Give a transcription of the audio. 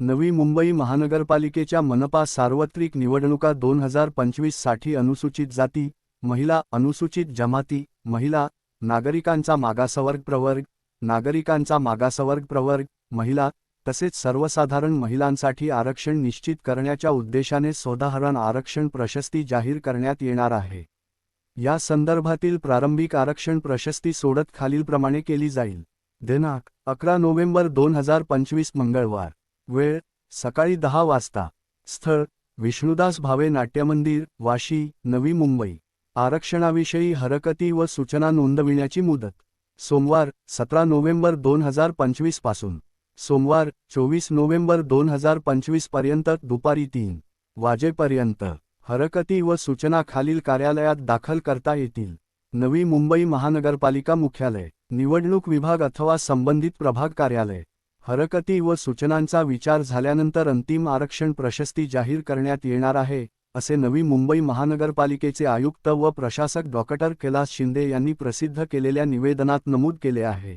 नवी मुंबई महानगरपालिकेच्या मनपा सार्वत्रिक निवडणुका दोन हजार पंचवीससाठी अनुसूचित जाती महिला अनुसूचित जमाती महिला नागरिकांचा मागासवर्ग प्रवर्ग नागरिकांचा मागासवर्ग प्रवर्ग महिला तसेच सर्वसाधारण महिलांसाठी आरक्षण निश्चित करण्याच्या उद्देशाने सोदाहरण आरक्षण प्रशस्ती जाहीर करण्यात येणार आहे. या संदर्भातील प्रारंभिक आरक्षण प्रशस्ती सोडत खालीलप्रमाणे केली जाईल. दिनांक अकरा नोव्हेंबर दोन हजार पंचवीस मंगळवार. वेळ सकाळी दहा वाजता. स्थळ विष्णुदास भावे नाट्यमंदिर वाशी नवी मुंबई. आरक्षणाविषयी हरकती व सूचना नोंदविण्याची मुदत. सोमवार सतरा नोव्हेंबर दोन हजार पंचवीसपासून. सोमवार चोवीस नोव्हेंबर दोन हजार पंचवीसपर्यंत दुपारी तीन वाजेपर्यंत हरकती व सूचना खालील कार्यालयात दाखल करता येतील. नवी मुंबई महानगरपालिका मुख्यालय निवडणूक विभाग अथवा संबंधित प्रभाग कार्यालय. हरकती व सूचनांचा विचार झाल्यानंतर अंतिम आरक्षण प्रशस्ती जाहीर करण्यात येणार आहे असे नवी मुंबई महानगरपालिकेचे आयुक्त व प्रशासक डॉक्टर कैलास शिंदे यांनी प्रसिद्ध केलेल्या निवेदनात नमूद केले आहे.